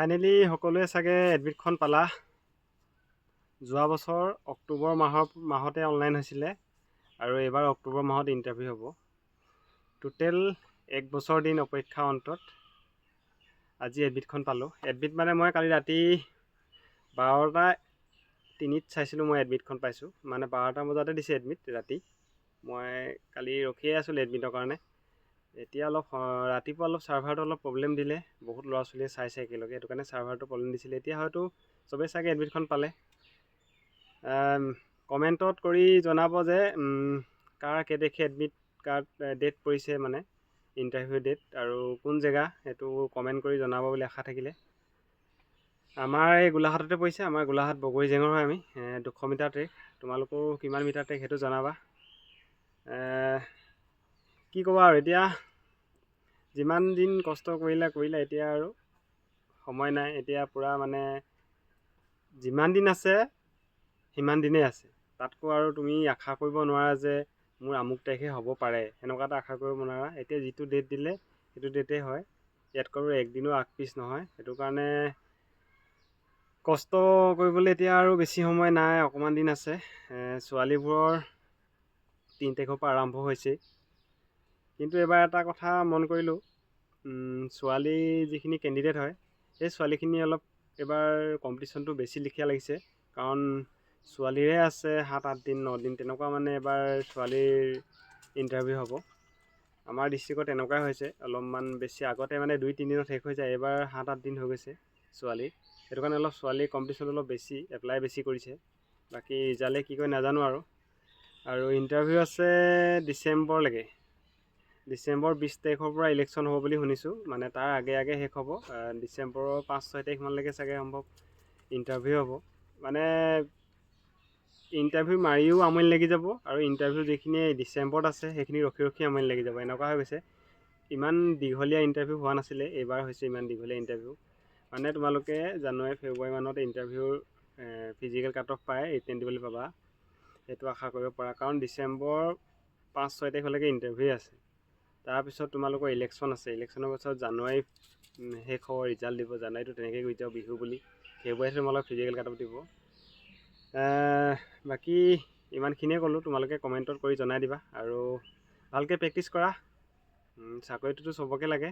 Finally সকলোৱে চাগে এডমিটখন পালা। যোৱা বছৰ অক্টোবৰ মাহৰ মাহতে অনলাইন হৈছিলে আৰু এইবাৰ অক্টোবৰ মাহত ইণ্টাৰভিউ হ'ব। টোটেল এক বছৰ দিন অপেক্ষা অন্তত আজি এডমিটখন পালোঁ। এডমিট মানে মই কালি ৰাতি বাৰটা তিনিত চাইছিলোঁ মই এডমিটখন পাইছোঁ। মানে বাৰটা বজাতে দিছে এডমিট ৰাতি। মই কালি ৰখিয়ে আছিলোঁ এডমিটৰ কাৰণে। এতিয়া অলপ ৰাতিপুৱা অলপ ছাৰ্ভাৰটো অলপ প্ৰব্লেম দিলে বহুত ল'ৰা ছোৱালীয়ে চাইছে একেলগে সেইটো কাৰণে ছাৰ্ভাৰটো প্ৰব্লেম দিছিলে। এতিয়া হয়তো চবেই চাগে এডমিটখন পালে। কমেণ্টত কৰি জনাব যে কাৰ কেই এডমিট কাৰ ডেট পৰিছে মানে ইণ্টাৰভিউ ডেট আৰু কোন জেগা সেইটো কমেণ্ট কৰি জনাব বুলি আশা থাকিলে। আমাৰ এই গোলাঘাটতে পৰিছে আমাৰ গোলাঘাট বগৰী জেঙৰ হয় আমি দুশ মিটাৰ ট্ৰেক। তোমালোকেও কিমান মিটাৰ ট্ৰেক সেইটো জনাবা। কি ক'বা আৰু এতিয়া যিমান দিন কষ্ট কৰিলা কৰিলা এতিয়া আৰু সময় নাই এতিয়া পূৰা মানে যিমান দিন আছে সিমান দিনেই আছে। তাতকৈ আৰু তুমি আশা কৰিব নোৱাৰা যে মোৰ আমুক তাৰিখে হ'ব পাৰে। সেনেকুৱা এটা আশা কৰিব নোৱাৰা। এতিয়া যিটো ডেট দিলে সেইটো ডেটেই হয়। ইয়াতকৈ আৰু আগ পিছ নহয়। সেইটো কাৰণে কষ্ট কৰিবলৈ এতিয়া আৰু বেছি সময় নাই। অকণমান দিন আছে। ছোৱালীবোৰৰ তিনি তাৰিখৰ পৰা আৰম্ভ হৈছেই। কিন্তু এইবাৰ এটা কথা মন কৰিলোঁ। ছোৱালী যিখিনি কেণ্ডিডেট হয়, সেই ছোৱালীখিনি অলপ এইবাৰ কম্পিটিশ্যনটো বেছি লিখীয়া লাগিছে। কাৰণ ছোৱালীৰে আছে সাত, আঠ দিন, ন দিন, তেনেকুৱা মানে এবাৰ ছোৱালীৰ ইণ্টাৰভিউ হ'ব। আমাৰ ডিষ্ট্ৰিক্টত এনেকুৱাই হৈছে, অলপমান বেছি আগতে মানে দুই তিনিদিনত শেষ হৈ যায় এইবাৰ সাত, আঠ দিন হৈ গৈছে ছোৱালীৰ সেইটো কাৰণে অলপ ছোৱালীৰ কম্পিটিশ্যন অলপ বেছি এপ্লাই বেছি কৰিছে। বাকী ৰিজাল্টে কি কয় নাজানো আৰু। আৰু ইণ্টাৰভিউ আছে ডিচেম্বৰলৈকে। ডিচেম্বৰ বিছ তাৰিখৰ পৰা ইলেকশ্যন হ'ব বুলি শুনিছোঁ। মানে তাৰ আগে আগে শেষ হ'ব। ডিচেম্বৰৰ পাঁচ ছয় তাৰিখমানলৈকে চাগে সম্ভৱ ইণ্টাৰভিউ হ'ব। মানে ইণ্টাৰভিউ মাৰিও আমনি লাগি যাব আৰু ইণ্টাৰভিউ যিখিনি ডিচেম্বৰত আছে সেইখিনি ৰখি ৰখি আমনি লাগি যাব। এনেকুৱা হৈ গৈছে। ইমান দীঘলীয়া ইণ্টাৰভিউ হোৱা নাছিলে। এইবাৰ হৈছে ইমান দীঘলীয়া ইণ্টাৰভিউ মানে তোমালোকে জানুৱাৰী ফেব্ৰুৱাৰী মানত ইণ্টাৰভিউৰ ফিজিকেল কাট অফ পাই ৰিটেন দিবলৈ পাবা। সেইটো আশা কৰিব পাৰা। কাৰণ ডিচেম্বৰ পাঁচ ছয় তাৰিখলৈকে ইণ্টাৰভিউ আছে। তাৰপিছত তোমালোকৰ ইলেকশ্যন আছে। ইলেকশ্যনৰ পাছত জানুৱাৰী শেষ হ'ব ৰিজাল্ট দিব জানুৱাৰীটো তেনেকৈ গৈ যাব বিহু বুলি। ফেব্ৰুৱাৰীত তোমালোক ফিজিকেল কাট অফ দিব বাকী ইমানখিনিয়ে ক'লোঁ তোমালোকে কমেণ্টত কৰি জনাই দিবা আৰু ভালকৈ প্ৰেক্টিচ কৰা। চাকৰিটোতো চবকে লাগে।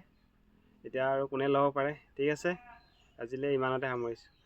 এতিয়া আৰু কোনে ল'ব পাৰে? ঠিক আছে। আজিলৈ ইমানতে সামৰিছোঁ।